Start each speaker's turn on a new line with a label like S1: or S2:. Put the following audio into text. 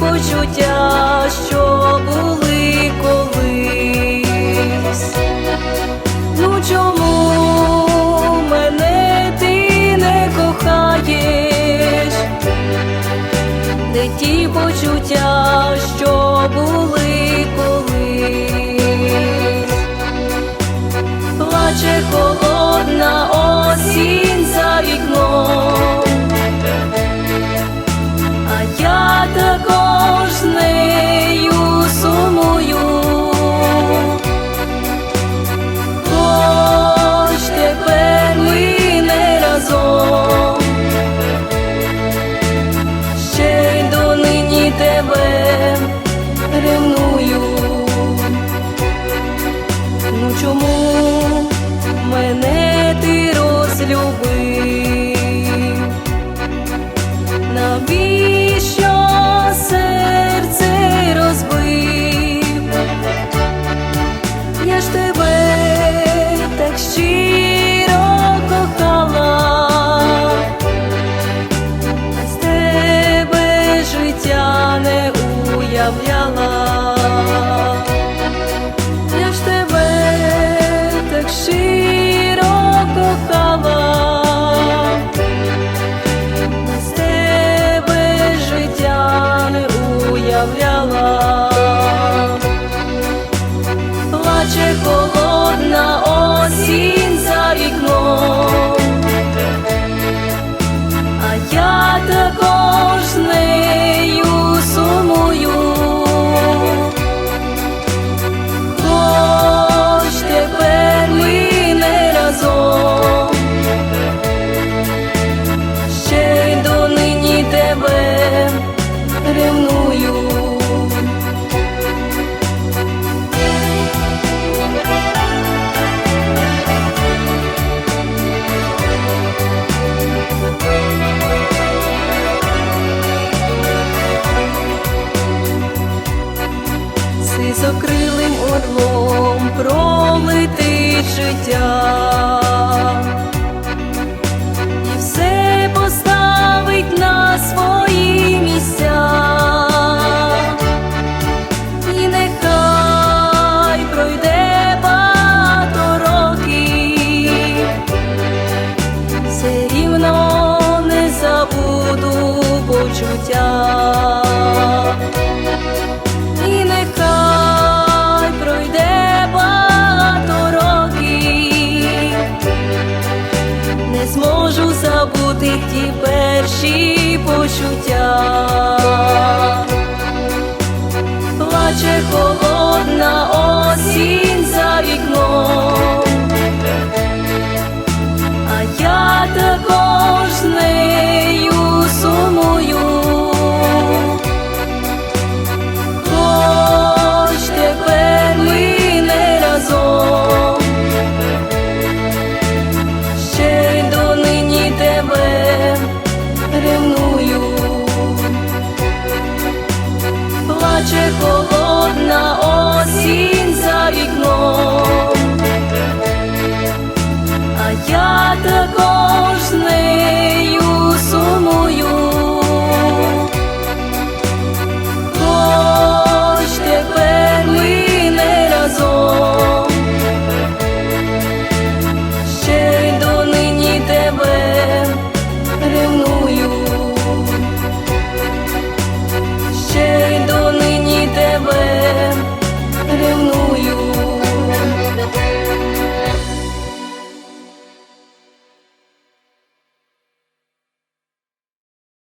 S1: почуття, що Love. Сизокрилим орлом пролетить життя, Плаче вікном.